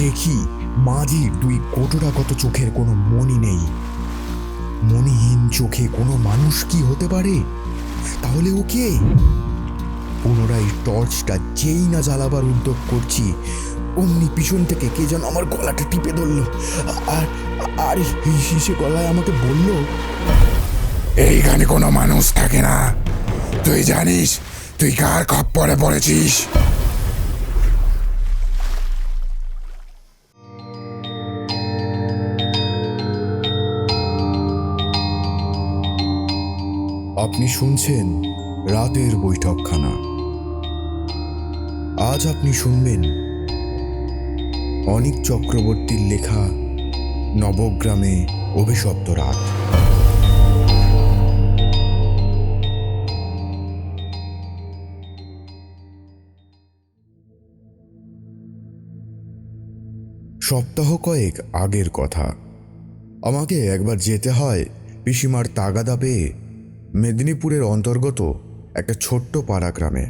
দেখি মাঝির দুই কোটরাগত চোখের কোনো মনি নেই। মনিহীন চোখে কোনো মানুষ কি হতে পারে? তাহলে ও কে? পুনরায় টর্চটা যেই না জ্বালাবার উদ্যোগ করছি, অমনি পিছন থেকে কে যেন আমার গলাটা টিপে ধরলো। আর আর হিসে গলায় আমাকে বলল, এইখানে কোনো মানুষ থাকে না। তুই জানিস, তুই কার খপ্পরে পড়েছিস? আপনি শুনছেন রাতের বৈঠকখানা। আজ আপনি শুনবেন অনিক চক্রবর্তীর লেখা নবগ্রামে অভিশপ্ত রাত। সপ্তাহ কয়েক আগের কথা। আমাকে একবার যেতে হয় পিসিমার তাগাদা পেয়ে মেদিনীপুরের অন্তর্গত একটা ছোট্ট পাড়া গ্রামে।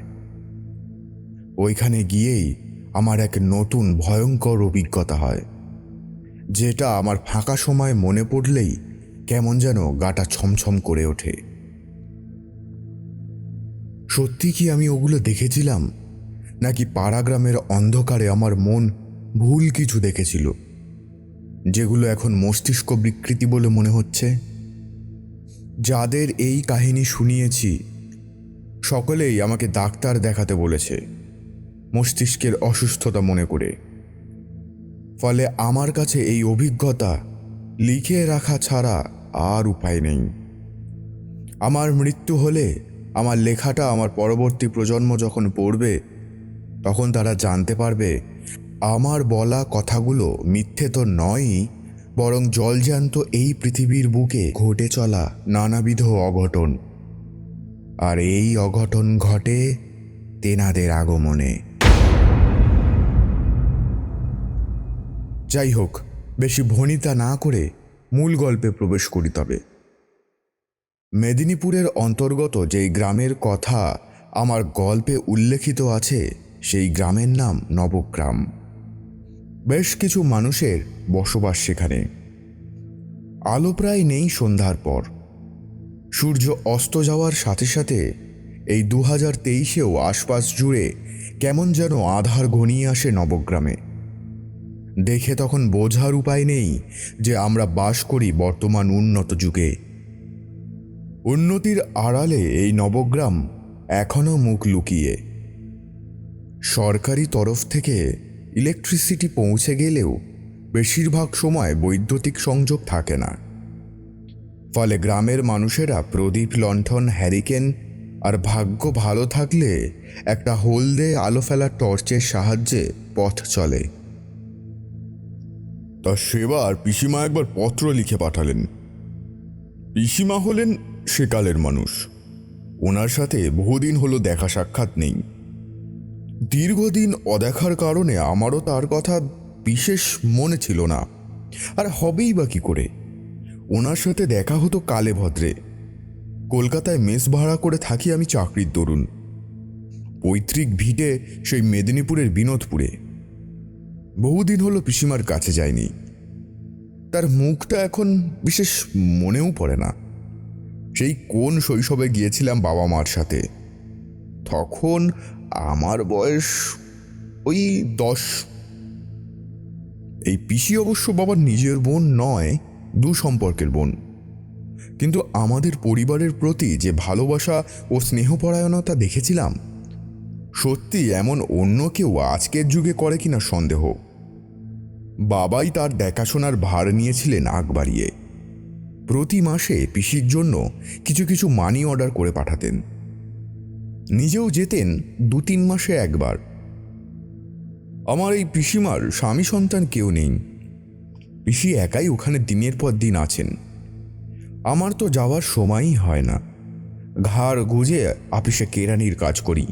ওইখানে গিয়েই আমার এক নতুন ভয়ঙ্কর অভিজ্ঞতা হয়, যেটা আমার ফাঁকা সময় মনে পড়লেই কেমন যেন গাটা ছমছম করে ওঠে। সত্যি কি আমি ওগুলো দেখেছিলাম, নাকি পাড়া গ্রামের অন্ধকারে আমার মন ভুল কিছু দেখেছিল, যেগুলো এখন মস্তিষ্ক বিকৃতি বলে মনে হচ্ছে? যাদের এই কাহিনী শুনিয়েছি, সকলেই আমাকে ডাক্তার দেখাতে বলেছে, মস্তিষ্কের অসুস্থতা মনে করে। ফলে আমার কাছে এই অভিজ্ঞতা লিখে রাখা ছাড়া আর উপায় নেই। আমার মৃত্যু হলে আমার লেখাটা আমার পরবর্তী প্রজন্ম যখন পড়বে, তখন তারা জানতে পারবে, আমার বলা কথাগুলো মিথ্যে তো নয়ই বরং জলজান্ত এই পৃথিবীর বুকে ঘটে চলা নানাবিধ অঘটন। আর এই অঘটন ঘটে তেনাদের আগমনে। যাই হোক, বেশি ভনিতা না করে মূল গল্পে প্রবেশ করি তবে। মেদিনীপুরের অন্তর্গত যেই গ্রামের কথা আমার গল্পে উল্লেখিত আছে, সেই গ্রামের নাম নবগ্রাম। বেশ কিছু মানুষের বসবাস সেখানে। আলো প্রায় নেই সন্ধ্যার পর। সূর্য অস্ত যাওয়ার সাথে সাথে এই দু হাজার তেইশেও আশপাশ জুড়ে কেমন যেন আধার ঘনিয়ে আসে নবগ্রামে। দেখে তখন বোঝার উপায় নেই যে আমরা বাস করি বর্তমান উন্নত যুগে। উন্নতির আড়ালে এই নবগ্রাম এখনও মুখ লুকিয়ে। সরকারি তরফ থেকে ইলেকট্রিসিটি পৌঁছে গেলেও বেশিরভাগ সময় বৈদ্যুতিক সংযোগ থাকে না। ফলে গ্রামের মানুষেরা প্রদীপ লণ্ঠন, হ্যারিকেন আর ভাগ্য ভালো থাকলে একটা হলদে আলো ফেলা টর্চের সাহায্যে পথ চলে। তা সেবার পিসিমা একবার পত্র লিখে পাঠালেন। পিসিমা হলেন সেকালের মানুষ। ওনার সাথে বহুদিন হলো দেখা সাক্ষাৎ নেই। দীর্ঘদিন অদেখার কারণে আমারও তার কথা বিশেষ মনে ছিল না। আর হবেই বা কি করে? ওনার সাথে দেখা হতো কালে ভদ্রে কলকাতায় মেস ভাড়া করে থাকি আমি চাকরির দরুন। পৈতৃক ভিটে সেই মেদিনীপুরের বিনোদপুরে। বহুদিন হলো পিসিমার কাছে যায়নি তার মুখটা এখন বিশেষ মনেও পড়ে না। সেই কোন শৈশবে গিয়েছিলাম বাবা মার সাথে। তখন আমার বয়স ওই দশ। এই পিসি অবশ্য বাবার নিজের বোন নয়, দু সম্পর্কের বোন। কিন্তু আমাদের পরিবারের প্রতি যে ভালোবাসা ও স্নেহপরায়ণতা দেখেছিলাম, সত্যি এমন অন্য কেউ আজকের যুগে করে কিনা সন্দেহ। বাবাই তার দেখাশোনার ভার নিয়েছিলেন আগ বাড়িয়ে। প্রতি মাসে পিসির জন্য কিছু কিছু মানি অর্ডার করে পাঠাতেন। নিজেও যেতেন দু তিন মাসে একবার। আমার এই পিসিমার স্বামী সন্তান কেউ নেই। পিসি একাই ওখানে দিনের পর দিন আছেন। আমার তো যাওয়ার সময়ই হয় না। ঘাড় গুজে আপিসে কেরানির কাজ করি।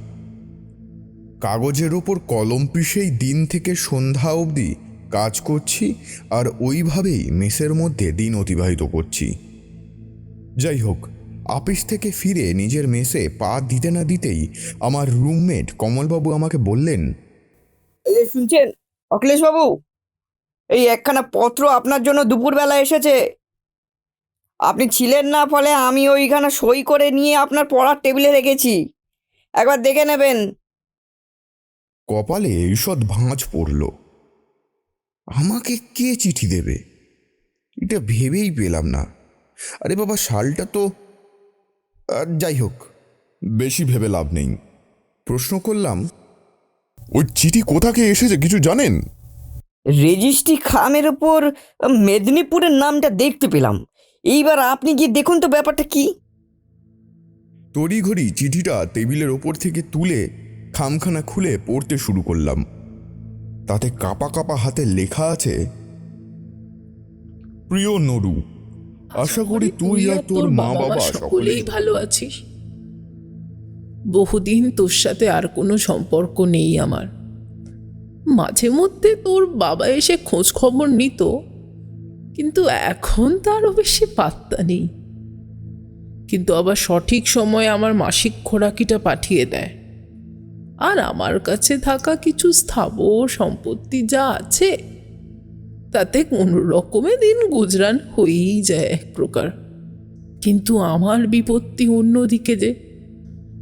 কাগজের ওপর কলম পিষেই দিন থেকে সন্ধ্যা অবধি কাজ করছি আর ওইভাবেই মেসের মধ্যে দিন অতিবাহিত করছি। যাই হোক আপিস থেকে ফিরে নিজের মেসে পা দিতে না দিতেই আমার রুমমেট কমলবাবু আমাকে বললেন এই শুনছেন অখিলেশ বাবু এই একখানা পত্র আপনার জন্য দুপুরবেলা এসেছে। আপনি ছিলেন না ফলে আমি ওইখানে সই করে নিয়ে আপনার পড়ার টেবিলে রেখেছি। একবার দেখে নেবেন। কপালে ঈষৎ ভাঁজ পড়ল। আমাকে কে চিঠি দেবে? এটা ভেবেই পেলাম না। আরে বাবা শালটা তো যাই হোক বেশি ভেবে লাভ নেই। প্রশ্ন করলাম ওই চিঠি কোথাকে এসেছে কিছু জানেন? রেজিস্ট্রি খামের ওপর মেদিনীপুরের নামটা দেখতে পেলাম। এইবার আপনি গিয়ে দেখুন তো ব্যাপারটা কি। তড়িঘড়ি চিঠিটা টেবিলের ওপর থেকে তুলে খামখানা খুলে পড়তে শুরু করলাম। তাতে কাপা কাপা হাতে লেখা আছে প্রিয় নরু আশা করি তুই আর তোর মা বাবা সকলেই ভালো আছিস। বহুদিন তোর সাথে আর কোনো সম্পর্ক নেই আমার। মাঝে মধ্যে তোর বাবা এসে খোঁজ খবর নিত কিন্তু এখন তারও বেশি পাত্তা নেই। কিন্তু আবার সঠিক সময়ে আমার মাসিক খোরাকিটা পাঠিয়ে দেয়। আর আমার কাছে থাকা কিছু স্থাবর সম্পত্তি যা আছে তাতে কোনো রকমে দিন গুজরান হয়েই যায় এক প্রকার। কিন্তু আমার বিপত্তি অন্যদিকে যে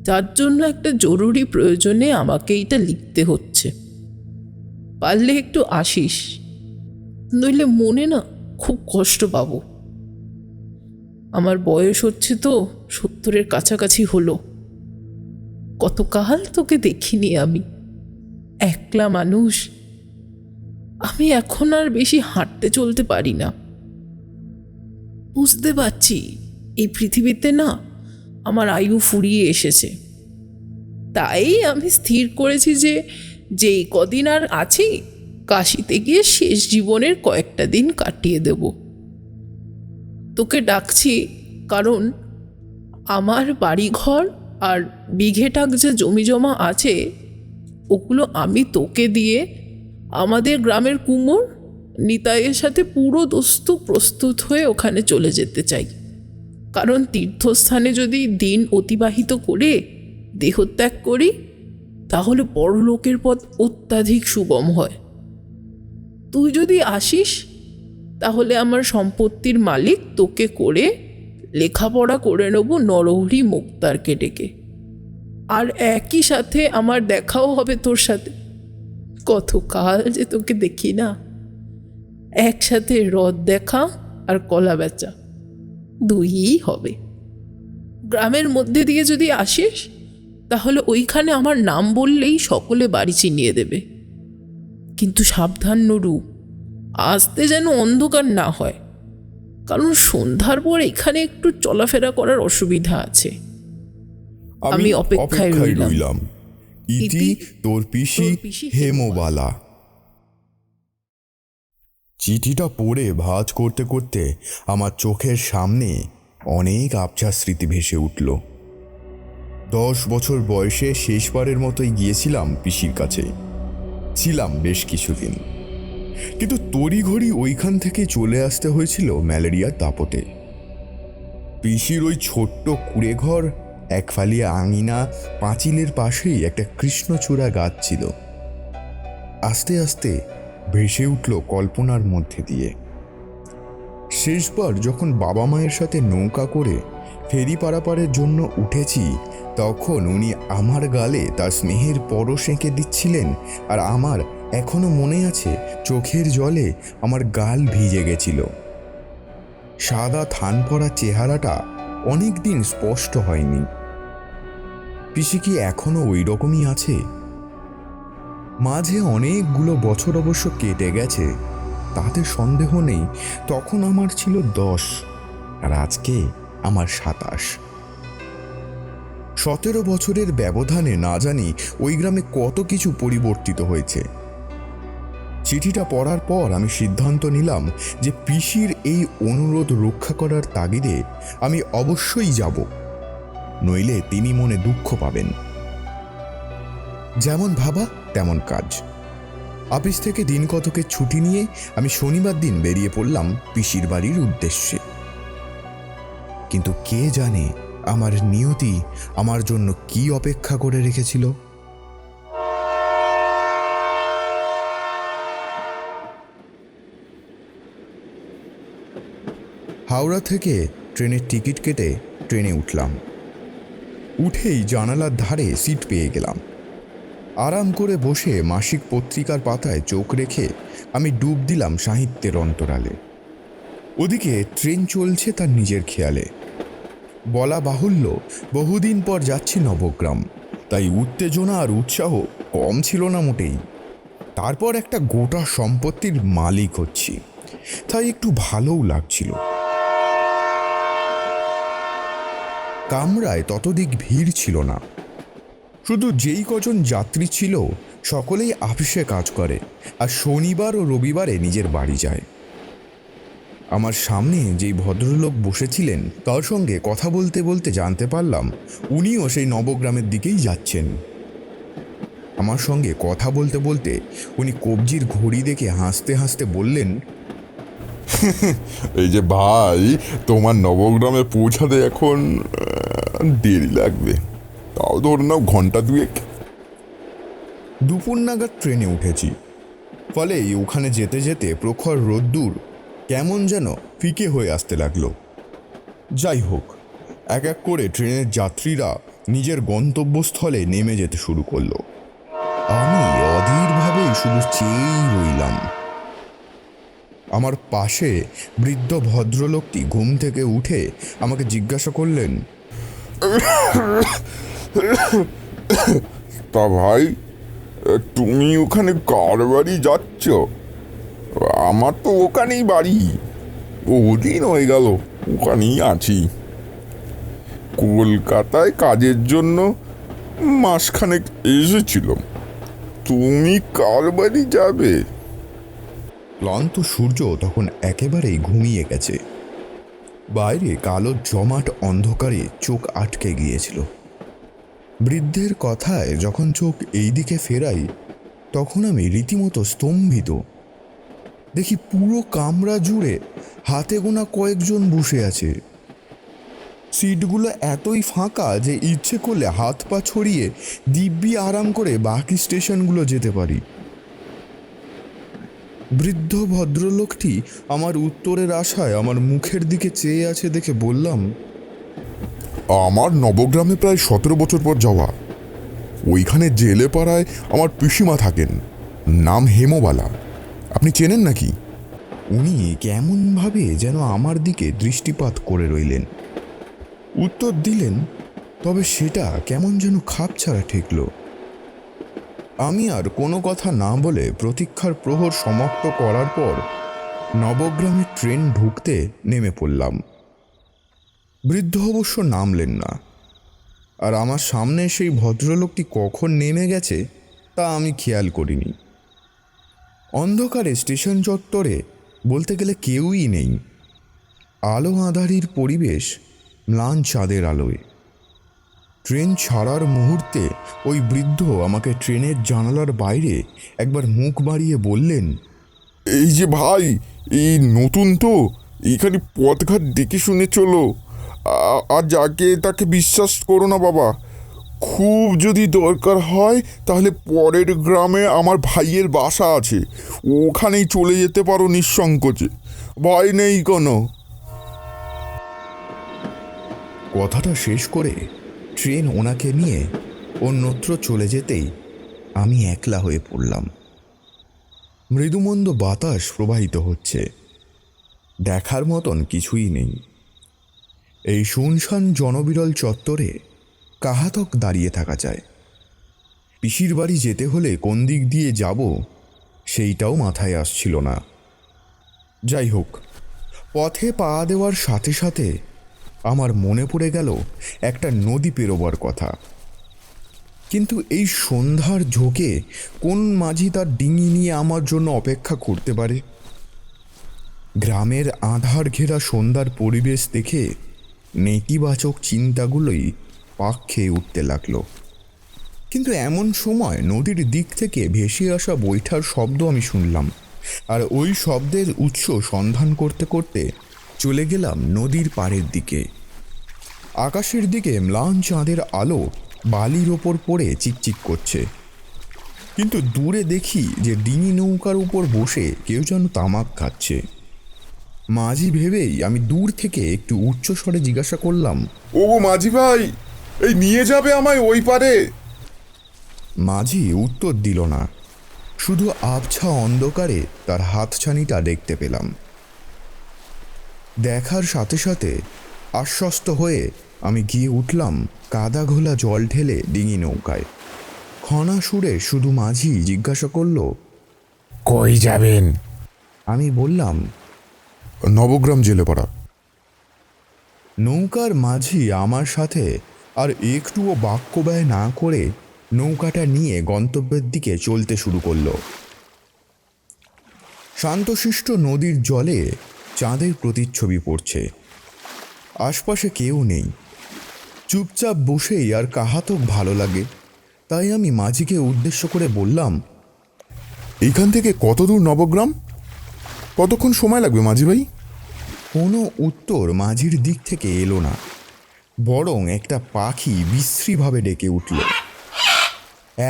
যার জন্য একটা জরুরি প্রয়োজনে আমাকে এটা লিখতে হচ্ছে। পারলে একটু আসিস, নইলে মনে না খুব কষ্ট পাবো। আমার বয়স হচ্ছে তো সত্তরের কাছাকাছি হলো। কতকাল তোকে দেখিনি আমি। একলা মানুষ আমি এখন আর বেশি হাঁটতে চলতে পারি না। বুঝতে পারছি, এই পৃথিবীতে না আমার আয়ু ফুরিয়ে এসেছে। তাই আমি স্থির করেছি যে, যেই কদিন আর আছি, কাশিতে গিয়ে শেষ জীবনের কয়েকটা দিন কাটিয়ে দেব। তোকে ডাকছি কারণ আমার বাড়িঘর আর বিঘেটাক যে জমি জমা আছে, ওগুলো আমি তোকে দিয়ে আমাদের গ্রামের কুমোর নিতাইয়ের সাথে পুরো দস্তু প্রস্তুত হয়ে ওখানে চলে যেতে চাই। কারণ তীর্থস্থানে যদি দিন অতিবাহিত করে, দেহত্যাগ করি, তাহলে পরলোকের পথ অত্যাধিক সুগম হয়। তুই যদি আসিস, তাহলে আমার সম্পত্তির মালিক তোকে করে লেখাপড়া করে নেব নরহরি মুক্তারকে ডেকে। আর একই সাথে আমার দেখাও হবে তোর সাথে। কতকাল যে তোকে দেখি না। একসাথে রথ দেখা আর কলা বেচা দুইই হবে। গ্রামের মধ্যে দিয়ে যদি আসিস তাহলে ওইখানে আমার নাম বললেই সকলে বাড়ি চিনিয়ে দেবে। কিন্তু সাবধান নরু আসতে যেন অন্ধকার না হয় কারণ সন্ধ্যার পর এখানে একটু চলাফেরা করার অসুবিধা আছে। আমি অপেক্ষায় রইলাম। ইতি তোর পিসি হেমবালা। চিঠিটা পড়ে ভাঁজ করতে করতে আমার চোখের সামনে অনেক আবছা স্মৃতি ভেসে উঠল। দশ বছর বয়সে শেষবারের মতোই গিয়েছিলাম পিসির কাছে। ছিলাম বেশ কিছুদিন। কিন্তু তড়িঘড়ি ওইখান থেকে চলে আসতে হয়েছিল ম্যালেরিয়ার দাপটে। পিসির ওই ছোট্ট কুড়ে ঘর এক ফালিয়া আঙিনা পাঁচিলের পাশেই একটা কৃষ্ণচূড়া গাছ ছিল। আস্তে আস্তে ভেসে উঠল কল্পনার মধ্যে দিয়ে। শেষবার যখন বাবা মায়ের সাথে নৌকা করে ফেরি পারাপারের জন্য উঠেছি, তখন উনি আমার গালে তার স্নেহের পরশ এঁকে দিচ্ছিলেন আর আমার এখনও মনে আছে চোখের জলে আমার গাল ভিজে গেছিল। সাদা থান পরা চেহারাটা অনেক দিন স্পষ্ট হয়নি। পিসি কি এখনও ওই রকমই আছে? মাঝে অনেকগুলো বছর অবশ্য কেটে গেছে, তাতে সন্দেহ নেই, তখন আমার ছিল দশ, আর আজকে আমার সাতাশ। সতেরো বছরের ব্যবধানে না জানি ওই গ্রামে কত কিছু পরিবর্তিত হয়েছে। চিঠিটা পড়ার পর আমি সিদ্ধান্ত নিলাম যে পিসির এই অনুরোধ রক্ষা করার তাগিদে আমি অবশ্যই যাব। নইলে তিনি মনে দুঃখ পাবেন। যেমন ভাবা, তেমন কাজ। অফিস থেকে দিন কতকের ছুটি নিয়ে আমি শনিবার দিন বেরিয়ে পড়লাম পিসির বাড়ির উদ্দেশ্যে। কিন্তু কে জানে আমার নিয়তি আমার জন্য কি অপেক্ষা করে রেখেছিল? হাওড়া থেকে ট্রেনের টিকিট কেটে ট্রেনে উঠলাম। উঠেই জানালার ধারে সিট পেয়ে গেলাম। আরাম করে বসে মাসিক পত্রিকার পাতায় চোখ রেখে আমি ডুব দিলাম সাহিত্যের অন্তরালে। ওদিকে ট্রেন চলছে তার নিজের খেয়ালে। বলা বাহুল্য, বহুদিন পর যাচ্ছি নবগ্রাম। তাই উত্তেজনা আর উৎসাহ কম ছিল না মোটেই। তারপর একটা গোটা সম্পত্তির মালিক হচ্ছি। তাই একটু ভালোও লাগছিল। কামরায় ততদিক ভিড় ছিল না। শুধু যেই কজন যাত্রী ছিল, সকলেই অফিসে কাজ করে আর শনিবার ও রবিবারে নিজের বাড়ি যায়। আমার সামনে যেই ভদ্রলোক বসেছিলেন, তার সঙ্গে কথা বলতে বলতে জানতে পারলাম, উনিও সেই নবগ্রামের দিকেই যাচ্ছেন। আমার সঙ্গে কথা বলতে বলতে উনি কবজির ঘড়ি দেখে হাসতে হাসতে বললেন এই যে ভাই, তোমার নবগ্রামে পৌঁছাতে এখন দেরি লাগবে। তাও ধর নাও ঘণ্টা দুয়েক। দুপুর নাগাদ ট্রেনে উঠেছি। ফলে ওখানে যেতে যেতে প্রখর রোদ্দুর কেমন যেন ফিকে হয়ে আসতে লাগল। যাই হোক, এক এক করে ট্রেনের যাত্রীরা নিজের গন্তব্যস্থলে নেমে যেতে শুরু করল। আমি অধীরভাবেই শুধু চেয়েই রইলাম। আমার পাশে বৃদ্ধ ভদ্রলোকটি ঘুম থেকে উঠে আমাকে জিজ্ঞাসা করলেন, তা ভাই, তুমি ওখানে কার বাড়ি যাচ্ছ? আমার তো ওখানেই বাড়ি। বহুদিন হয়ে গেল, ওখানেই আছি। কলকাতায় কাজের জন্য মাসখানেক এসেছিলাম। তুমি কার বাড়ি যাবে? ক্লান্ত সূর্য তখন একেবারেই ঘুমিয়ে গেছে। বাইরে কালো জমাট অন্ধকারে চোখ আটকে গিয়েছিল। বৃদ্ধের কথায় যখন চোখ এই দিকে ফেরাই, তখন আমি রীতিমতো স্তম্ভিত। দেখি পুরো কামরা জুড়ে হাতে গোনা কয়েকজন বসে আছে। সিটগুলো এতই ফাঁকা যে ইচ্ছে করলে হাত পা ছড়িয়ে দিব্যি আরাম করে বাকি স্টেশনগুলো যেতে পারি। বৃদ্ধ ভদ্রলোকটি আমার উত্তরের আশায় আমার মুখের দিকে চেয়ে আছে দেখে বললাম আমার নবগ্রামে প্রায় সতেরো বছর পর যাওয়া। ওইখানে জেলে পাড়ায় আমার পিসিমা থাকেন নাম হেমবালা। আপনি চেনেন নাকি? উনি কেমনভাবে যেন আমার দিকে দৃষ্টিপাত করে রইলেন। উত্তর দিলেন তবে সেটা কেমন যেন খাপ ছাড়া ঠেকল। আমি আর কোনো কথা না বলে প্রতীক্ষার প্রহর সমাপ্ত করার পর নবগ্রামে ট্রেন ঢুকতে নেমে পড়লাম। বৃদ্ধ অবশ্য নামলেন না। আর আমার সামনে সেই ভদ্রলোকটি কখন নেমে গেছে, তা আমি খেয়াল করিনি। অন্ধকারে স্টেশন চত্বরে বলতে গেলে কেউই নেই। আলো আঁধারির পরিবেশ ম্লান চাঁদের আলোয়। ট্রেন ছাড়ার মুহূর্তে ওই বৃদ্ধ আমাকে ট্রেনের জানালার বাইরে একবার মুখ বাড়িয়ে বললেন এই যে ভাই এই নতুন তো এইখানে পথঘাট দেখে শুনে চলো। আর যাকে তাকে বিশ্বাস করো না বাবা। খুব যদি দরকার হয় তাহলে পরের গ্রামে আমার ভাইয়ের বাসা আছে। ওখানেই চলে যেতে পারো নিঃসংকোচে। ভয় নেই কোনো। কথাটা শেষ করে ট্রেন ওনাকে নিয়ে অন্যত্র চলে যেতেই আমি একলা হয়ে পড়লাম। মৃদুমন্দ বাতাস প্রবাহিত হচ্ছে। দেখার মতন কিছুই নেই। এই শুনশান জনবিরল চত্বরে কাহাতক দাঁড়িয়ে থাকা যায়। পিসির বাড়ি যেতে হলে কোন দিক দিয়ে যাব সেইটাও মাথায় আসছিল না। যাই হোক, পথে পা দেওয়ার সাথে সাথে আমার মনে পড়ে গেল একটা নদী পেরোবার কথা। কিন্তু এই সন্ধ্যার ঝোঁকে কোন মাঝি তার ডিঙি নিয়ে আমার জন্য অপেক্ষা করতে পারে? গ্রামের আধার ঘেরা সন্ধ্যার পরিবেশ দেখে নেতিবাচক চিন্তাগুলোই পাক খেয়ে উঠতে লাগল। কিন্তু এমন সময় নদীর দিক থেকে ভেসে আসা বৈঠার শব্দ আমি শুনলাম, আর ওই শব্দের উৎস সন্ধান করতে করতে চলে গেলাম নদীর পাড়ের দিকে। আকাশের দিকে ম্লান চাঁদের আলো বালির ওপর পড়ে চিকচিক করছে। কিন্তু দূরে দেখি যে ডিঙি নৌকার উপর বসে কেউ যেন তামাক খাচ্ছে। মাঝি ভেবেই আমি দূর থেকে একটু উচ্চ স্বরে জিজ্ঞাসা করলাম ও মাঝি ভাই এই নিয়ে যাবে আমায় ওই পারে। মাঝি উত্তর দিল না। শুধু আবছা অন্ধকারে তার হাতছানিটা দেখতে পেলাম। দেখার সাথে সাথে আশ্বস্ত হয়ে আমি গিয়ে উঠলাম কাদা ঘোলা জল ঢেলে ডিঙি নৌকায়। খনা সুরে শুধু মাঝি জিজ্ঞাসা করল কই যাবেন? আমি বললাম নবগ্রাম জেলে পাড়া। নৌকার মাঝি আমার সাথে আর একটুও বাক্য ব্যয় না করে নৌকাটা নিয়ে গন্তব্যের দিকে চলতে শুরু করল। শান্তশিষ্ট নদীর জলে চাঁদের প্রতিচ্ছবি পড়ছে। আশপাশে কেউ নেই। চুপচাপ বসেই আর কাহাতক ভালো লাগে। তাই আমি মাঝিকে উদ্দেশ্য করে বললাম এইখান থেকে কত দূর নবগ্রাম? কতক্ষণ সময় লাগবে মাঝি ভাই? কোনো উত্তর মাঝির দিক থেকে এলো না, বরং একটা পাখি বিশ্রীভাবে ডেকে উঠল।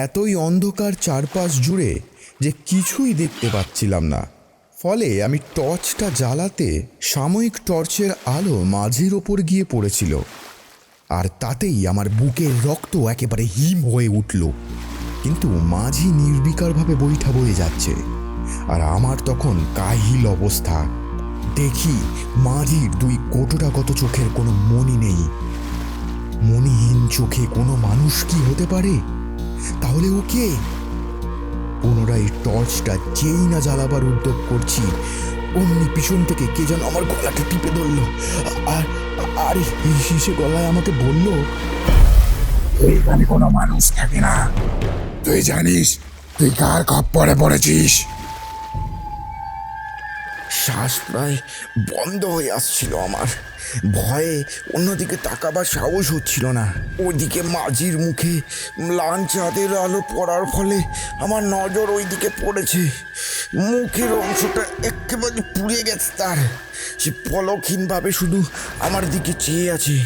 এতই অন্ধকার চারপাশ জুড়ে যে কিছুই দেখতে পাচ্ছিলাম না। ফলে আমি টর্চটা জ্বালাতে সাময়িক টর্চের আলো মাঝির ওপর গিয়ে পড়েছিল। আর তাতেই আমার বুকের রক্ত একেবারে হিম হয়ে উঠল। কিন্তু মাঝি নির্বিকারভাবে বৈঠা বয়ে যাচ্ছে। আর আমার তখন কাহিল অবস্থা। দেখি মাঝির দুই কোটোটাগত চোখের কোনো মনি নেই। মনিহীন চোখে কোনো মানুষ কি হতে পারে? তাহলে ও কে? পুনরায় টর্চটা যেই না জ্বালাবার উদ্যোগ করছি অমনি পিছন থেকে কে যেন আমার গলাটা টিপে ধরলো। আর আর হিসে গলায় আমাকে বলল এখানে কোনো মানুষ থাকে না। তুই জানিস, তুই কার খপ্পরে পড়েছিস? শ্বাস প্রায় বন্ধ হয়ে আসছিল আমার। ভয়ে অন্যদিকে তাকাবার সাহস হচ্ছিল না। ওইদিকে মাঝির মুখে ম্লান চাঁদের আলো পড়ার ফলে আমার নজর ওইদিকে পড়েছে। মুখের অংশটা একেবারে পুড়ে গেছে তার। সে পলকহীনভাবে শুধু আমার দিকে চেয়ে আছে।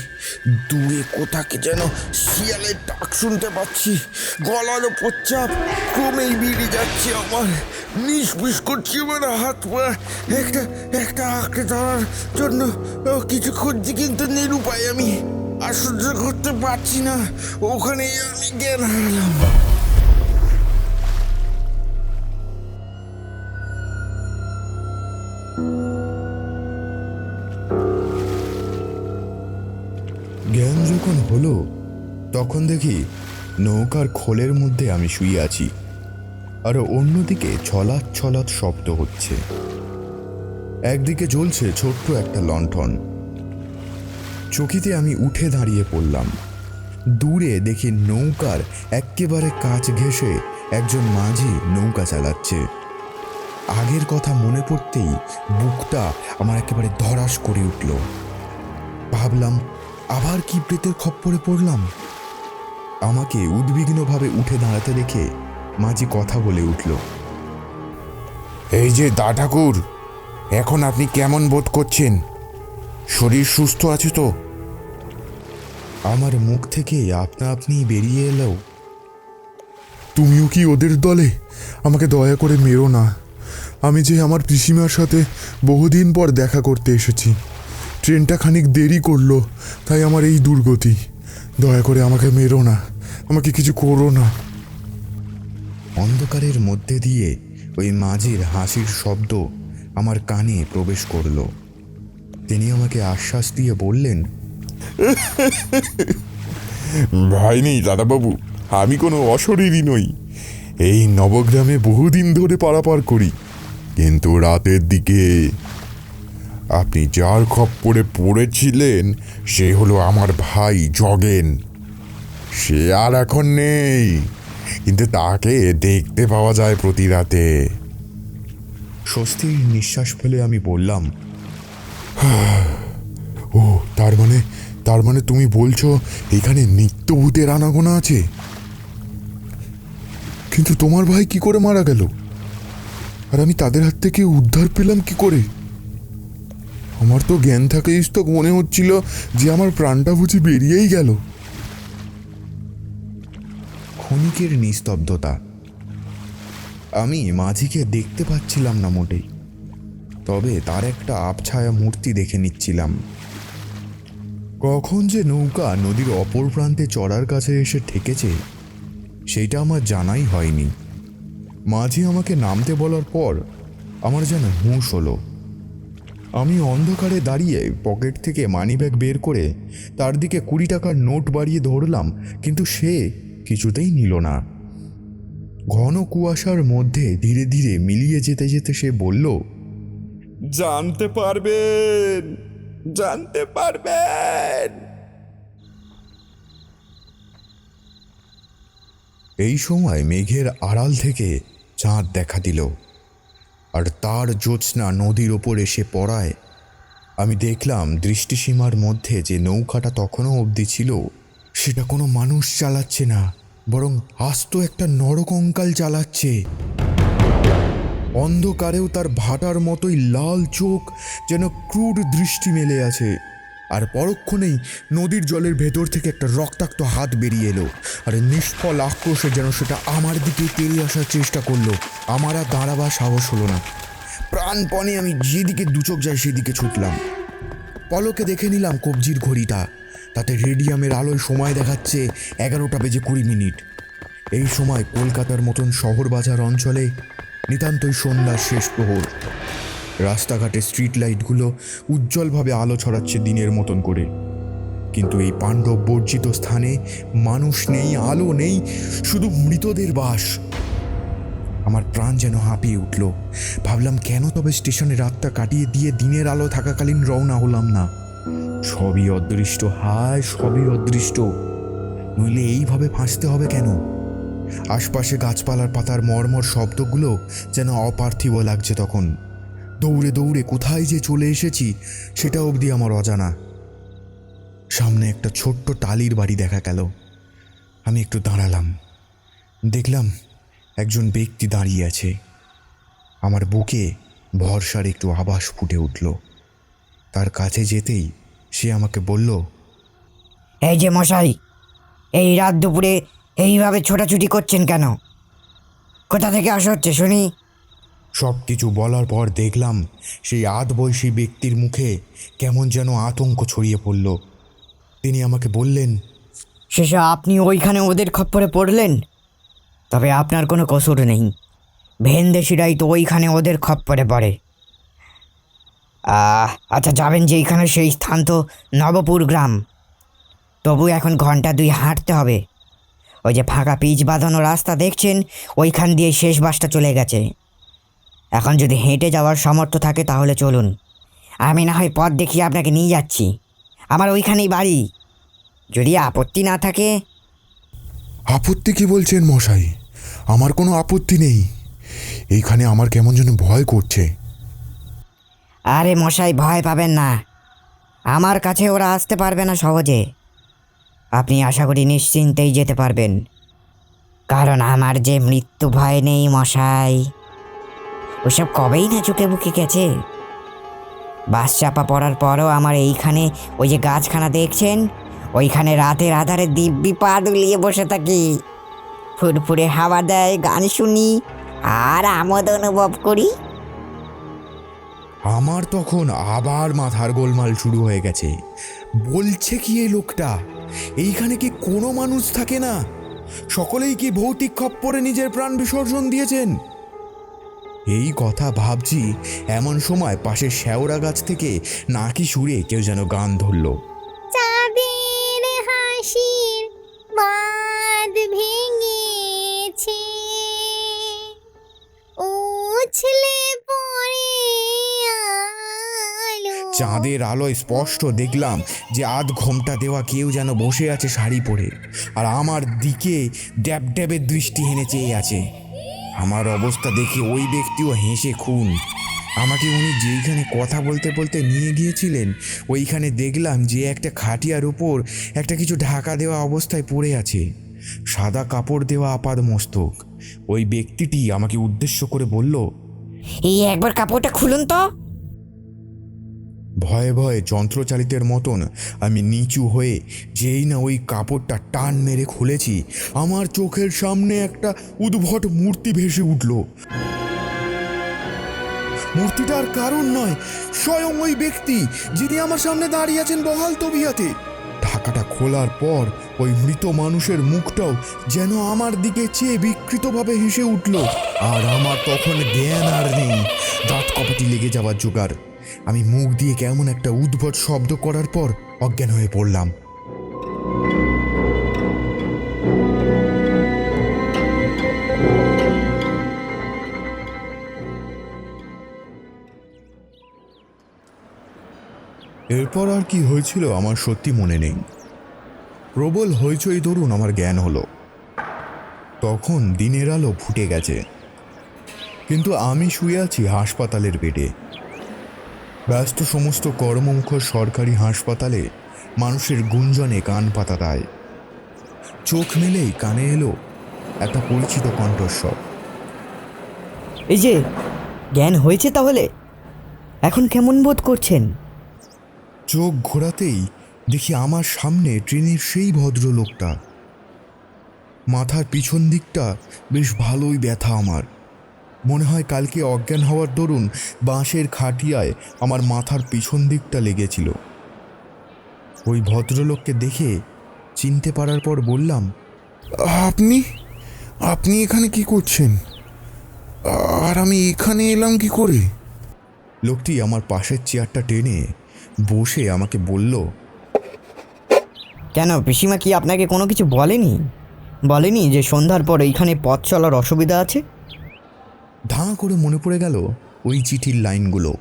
দূরে কোথাকে যেন শিয়ালের ডাক শুনতে পাচ্ছি। গলার ওপর চাপ ক্রমেই বেড়ে যাচ্ছে আমার। নিষ্পিস করছি আমার হাত পা। একটা একটা আঁকড়ে ধরার জন্য কিছু খুঁজছি, কিন্তু নিরুপায় আমি সহ্য করতে পারছি না। ওখানেই আমি জ্ঞান হারালাম। জ্ঞান যখন হলো, তখন দেখি নৌকার খোলের মধ্যে আমি শুয়ে আছি। আর অন্যদিকে ছলাৎ ছলাৎ শব্দ হচ্ছে। একদিকে জ্বলছে ছোট্ট একটা লণ্ঠন। চকিতে আমি উঠে দাঁড়িয়ে পড়লাম। দূরে দেখি নৌকার এক্কেবারে কাঁচ ঘেঁষে একজন মাঝি নৌকা চালাচ্ছে। আগের কথা মনে পড়তেই বুকটা আমার একেবারে ধরাস করে উঠল। ভাবলাম, আবার কি প্রেতের খপ্পরে পড়লাম? আমাকে উদ্বিগ্নভাবে উঠে দাঁড়াতে দেখে মাঝি কথা বলে উঠল। এই যে দা ঠাকুর এখন আপনি কেমন বোধ করছেন? শরীর সুস্থ আছে তো? আমার মুখ থেকে আপনা আপনি বেরিয়ে এলো। তুমিও কি ওদের দলে? আমাকে দয়া করে মেরো না। আমি যে আমার পিসিমার সাথে বহুদিন পর দেখা করতে এসেছি। ট্রেনটা খানিক দেরি করল তাই আমার এই দুর্গতি। দয়া করে আমাকে মেরো না। আমাকে কিছু করো না। অন্ধকারের মধ্যে দিয়ে ওই মাঝির হাসির শব্দ আমার কানে প্রবেশ করল। তিনি আমাকে আশ্বাস দিয়ে বললেন, ভাই নেই দাদাবাবু, আমি কোনো অশরীরই নই। এই নবগ্রামে বহুদিন ধরে পারাপার করি, কিন্তু রাতের দিকে আপনি যার খপ্পরে পড়েছিলেন, সে হলো আমার ভাই জগেন। সে আর এখন নেই। কিন্তু তাকে দেখতে পাওয়া যায় প্রতি রাতে। স্বস্তির নিঃশ্বাস ফেলে আমি বললাম ও তার মানে তার মানে তুমি বলছো এখানে নিত্য ভূতের আনাগোনা আছে? কিন্তু তোমার ভাই কি করে মারা গেল? আর আমি তাদের হাত থেকে উদ্ধার পেলাম কি করে? আমার তো জ্ঞান থাকাই তো মনে হচ্ছিল যে আমার প্রাণটা বুঝি বেরিয়েই গেল। ক্ষণিকের নিস্তব্ধতা। আমি মাঝিকে দেখতে পাচ্ছিলাম না মোটেই। তবে তার একটা আবছায়া মূর্তি দেখে নিচ্ছিলাম। কখন যে নৌকা নদীর অপর প্রান্তে চড়ার কাছে এসে ঠেকেছে, সেইটা আমার জানাই হয়নি। মাঝি আমাকে নামতে বলার পর আমার যেন হুঁশ হলো। আমি অন্ধকারে দাঁড়িয়ে পকেট থেকে মানিব্যাগ বের করে তার দিকে কুড়ি টাকার নোট বাড়িয়ে ধরলাম, কিন্তু সে কিছুতেই নিল না। ঘন কুয়াশার মধ্যে ধীরে ধীরে মিলিয়ে যেতে যেতে সে বলল জানতে পারবেন জানতে পারবেন! এই সময় মেঘের আড়াল থেকে চাঁদ দেখা দিল আর তার জ্যোৎস্না নদীর ওপর এসে পড়ায়। আমি দেখলাম দৃষ্টিসীমার মধ্যে যে নৌকাটা তখনও অবধি ছিল সেটা কোনো মানুষ চালাচ্ছে না, বরং আস্ত একটা নরকঙ্কাল চালাচ্ছে। অন্ধকারেও তার ভাটার মতোই লাল চোখ যেন ক্রুড দৃষ্টি মেলে আছে, আর পরক্ষণেই নদীর জলের ভেতর থেকে একটা রক্তাক্ত হাত বেরিয়ে এলো, আর নিষ্ফল আক্রোশে যেন সেটা আমার দিকে তেড়ে আসার চেষ্টা করল, আমার আর দাঁড়াবার সাহস হলো না। প্রাণপণে আমি যেদিকে দুচোখ যায় সেদিকে ছুটলাম। পলকে দেখে নিলাম কবজির ঘড়িটা তাতে রেডিয়ামের আলোয় সময় দেখাচ্ছে এগারোটা বেজে কুড়ি মিনিট। এই সময় কলকাতার মতন শহর বাজার অঞ্চলে নিতান্তই সন্ধ্যার শেষ প্রহর। রাস্তাঘাটে স্ট্রিট লাইটগুলো উজ্জ্বলভাবে আলো ছড়াচ্ছে দিনের মতন করে। কিন্তু এই পাণ্ডব বর্জিত স্থানে মানুষ নেই, আলো নেই, শুধু মৃতদের বাস। আমার প্রাণ যেন হাঁপিয়ে উঠল। ভাবলাম কেন তবে স্টেশনে রাতটা কাটিয়ে দিয়ে দিনের আলো থাকাকালীন রওনা হলাম না। সবই অদৃষ্ট, হায়, সবই অদৃষ্ট। নইলে এইভাবে ফাঁসতে হবে কেন? আশপাশে গাছপালার পাতার মর্মর শব্দগুলো যেন অপার্থিব লাগছে তখন। দৌড়ে দৌড়ে কোথায় যে চলে এসেছি, সেটা অবধি আমার অজানা। সামনে একটা ছোট্ট টালির বাড়ি দেখা গেল। আমি একটু দাঁড়ালাম। দেখলাম একজন ব্যক্তি দাঁড়িয়ে আছে। আমার বুকে ভরসার একটু আবাস ফুটে উঠল। তার কাছে যেতেই সে আমাকে বলল এই যে মশাই এই রাত দুপুরে এইভাবে ছোটাছুটি করছেন কেন? কোথা থেকে আসা হচ্ছে শুনি? সব কিছু বলার পর দেখলাম সেই আধ বয়সী ব্যক্তির মুখে কেমন যেন আতঙ্ক ছড়িয়ে পড়ল। তিনি আমাকে বললেন শেষে আপনি ওইখানে ওদের খপ্পরে পড়লেন? তবে আপনার কোনো কসুর নেই। ভেনদেশিরাই তো ওইখানে ওদের খপ্পরে পড়ে। আচ্ছা যাবেন যে এইখানে সেই স্থান তো নবপুর গ্রাম। তবু এখন ঘণ্টা দুই হাঁটতে হবে। ওই যে ফাঁকা পিচ বাঁধানো রাস্তা দেখছেন, ওইখান দিয়ে শেষ বাসটা চলে গেছে। এখন যদি হেঁটে যাওয়ার সামর্থ্য থাকে তাহলে চলুন। আমি না হয় পথ দেখিয়ে আপনাকে নিয়ে যাচ্ছি। আমার ওইখানেই বাড়ি। যদি আপত্তি না থাকে। আপত্তি কি বলছেন মশাই? আমার কোনো আপত্তি নেই। এইখানে আমার কেমন যেন ভয় করছে। আরে মশাই, ভয় পাবেন না। আমার কাছে ওরা আসতে পারবে না সহজে। আপনি আশা করি নিশ্চিন্তেই যেতে পারবেন। কারণ আমার যে মৃত্যু ভয় নেই মশাই। ওসব কবেই না চুকে বুকে গেছে। বাস চাপা পড়ার পরও আমার এইখানে ওই যে গাছখানা দেখছেন? ওইখানে রাতের আধারে দিব্যি পা দুলিয়ে বসে থাকি। ফুরফুরে হাওয়া দেয়, গান শুনি, আর আমোদ অনুভব করি। আমার তখন আবার মাথার গোলমাল শুরু হয়ে গেছে। বলছে কি এই লোকটা? এইখানে কি কোনো মানুষ থাকে না? সকলেই কি ভৌতিক খপ্পরে নিজের প্রাণ বিসর্জন দিয়েছেন? এই কথা ভাবছি এমন সময় পাশে শ্যাওড়া গাছ থেকে নাকি সুরে কেউ যেন গান ধরল। ভেঙেছে। পড়ে চাঁদের আলোয় স্পষ্ট দেখলাম যে আধ ঘোমটা দেওয়া কেউ যেন বসে আছে শাড়ি পরে, আর আমার দিকে ড্যাব ড্যাবের দৃষ্টি হেনে চেয়ে আছে। আমার অবস্থা দেখে ওই ব্যক্তিও হেসে খুন। আমাকে উনি যেইখানে কথা বলতে বলতে নিয়ে গিয়েছিলেন, ওইখানে দেখলাম যে একটা খাটিয়ার উপর একটা কিছু ঢাকা দেওয়া অবস্থায় পড়ে আছে। সাদা কাপড় দেওয়া আপাদ মস্তক। ওই ব্যক্তিটি আমাকে উদ্দেশ্য করে বলল, এই একবার কাপড়টা খুলুন তো। ভয়ে ভয়ে যন্ত্রচালিতের মতন আমি নিচু হয়ে যেই না ওই কাপড়টা টান মেরে খুলেছি, আমার চোখের সামনে একটা উদ্ভট মূর্তি ভেসে উঠল। মূর্তিটার কারণ নয়, স্বয়ং ওই ব্যক্তি যিনি আমার সামনে দাঁড়িয়ে আছেন বহাল তবিয়াতে। ঢাকাটা খোলার পর ওই মৃত মানুষের মুখটাও যেন আমার দিকে চেয়ে বিকৃতভাবে হেসে উঠল। আর আমার তখন জ্ঞান আর নেই, দাঁত কপাটি লেগে যাওয়ার জোগাড়। আমি মুখ দিয়ে কেমন একটা উদ্ভট শব্দ করার পর অজ্ঞান হয়ে পড়লাম। এরপর আর কি হয়েছিল আমার সত্যি মনে নেই। প্রবল হইচই ধরুন আমার জ্ঞান হলো। তখন দিনের আলো ফুটে গেছে। কিন্তু আমি শুয়ে আছি হাসপাতালের বেডে। ব্যস্ত সমস্ত কর্মমুখর সরকারি হাসপাতালে মানুষের গুঞ্জনে কান পাতা দেয়। চোখ মেলেই কানে এলো একটা পরিচিত কণ্ঠস্বর। এই যে জ্ঞান হয়েছে তাহলে? এখন কেমন বোধ করছেন? চোখ ঘোরাতেই দেখি আমার সামনে ট্রেনের সেই ভদ্রলোকটা। মাথার পিছন দিকটা বেশ ভালোই ব্যথা আমার। মনে হয় কালকে অজ্ঞান হওয়ার দরুন বাঁশের খাটিয়ায় আমার মাথার পিছন দিকটা লেগেছিল। ওই ভদ্রলোককে দেখে চিনতে পারার পর বললাম আপনি? আপনি এখানে কি করছেন? আর আমি এখানে এলাম কি করে? লোকটি আমার পাশের চেয়ারটা টেনে বসে আমাকে বলল কেন পিসিমা কি আপনাকে কোনো কিছু বলেনি? বলেনি যে সন্ধ্যার পর এইখানে পথ চলার অসুবিধা আছে? ধাঁ করে মনে পড়ে গেল ওই চিঠির লাইনগুলো।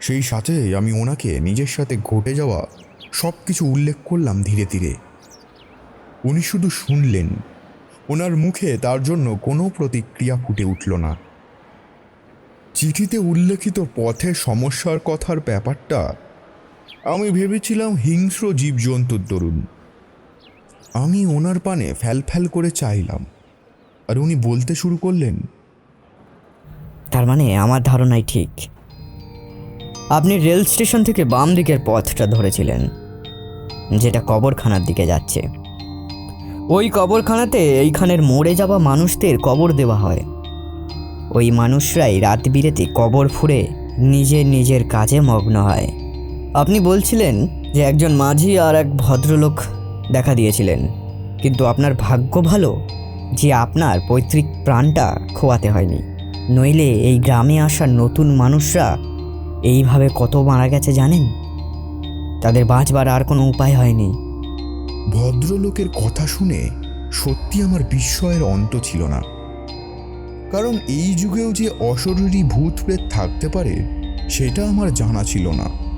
সেই সাথে আমি ওনাকে নিজের সাথে ঘটে যাওয়া সব কিছু উল্লেখ করলাম ধীরে ধীরে। উনি শুধু শুনলেন, ওনার মুখে তার জন্য কোনো প্রতিক্রিয়া ফুটে উঠল না। চিঠিতে উল্লেখিত পথে সমস্যার কথার ব্যাপারটা আমি ভেবেছিলাম হিংস্র জীবজন্তুর দরুন। আমি ওনার পানে ফ্যাল ফ্যাল করে চাইলাম। আর উনি বলতে শুরু করলেন তার মানে আমার ধারণাই ঠিক। আপনি রেল স্টেশন থেকে বাম দিকের পথটা ধরেছিলেন, যেটা কবরখানার দিকে যাচ্ছে। ওই কবরখানাতে এইখানের মরে যাওয়া মানুষদের কবর দেওয়া হয়। ওই মানুষরাই রাত বিরেতে কবর ফুঁড়ে নিজের নিজের কাজে মগ্ন হয়। আপনি বলছিলেন যে একজন মাঝি আর এক ভদ্রলোক দেখা দিয়েছিলেন, কিন্তু আপনার ভাগ্য ভালো যে আপনার পৈতৃক প্রাণটা খোয়াতে হয়নি। নইলে এই গ্রামে আসা নতুন মানুষরা এইভাবে কত মারা গেছে জানেন? তাদের বাঁচবার আর কোনো উপায় হয়নি। ভদ্রলোকের কথা শুনে সত্যি আমার বিস্ময়ের অন্ত ছিল না। কারণ এই যুগেও যে অশরীরী ভূত প্রেত থাকতে পারে, সেটা আমার জানা ছিল না।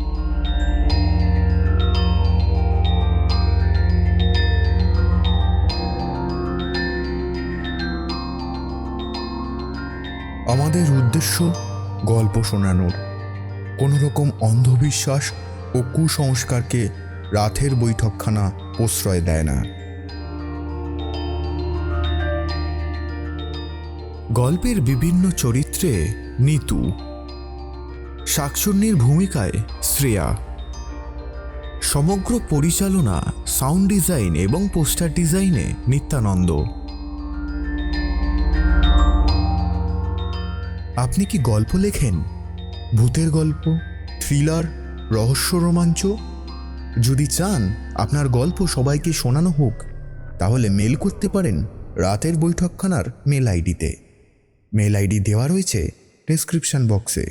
আমাদের উদ্দেশ্য গল্প শোনানোর। কোনো রকম অন্ধবিশ্বাস ও কুসংস্কারকে রাতের বৈঠকখানা প্রশ্রয় দেয় না। গল্পের বিভিন্ন চরিত্রে নিতু। শাকচুন্নির ভূমিকায় শ্রেয়া। সমগ্র পরিচালনা, সাউন্ড ডিজাইন এবং পোস্টার ডিজাইনে নিত্যানন্দ। আপনি কি গল্প লেখেন? ভূতের গল্প, থ্রিলার, রহস্য রোমাঞ্চ? যদি চান, আপনার গল্প সবাইকে শোনানো হোক, তাহলে মেল করতে পারেন রাতের বৈঠকখানার মেল আইডিতে। মেল আইডি দেওয়া রয়েছে ডেসক্রিপশন বক্সে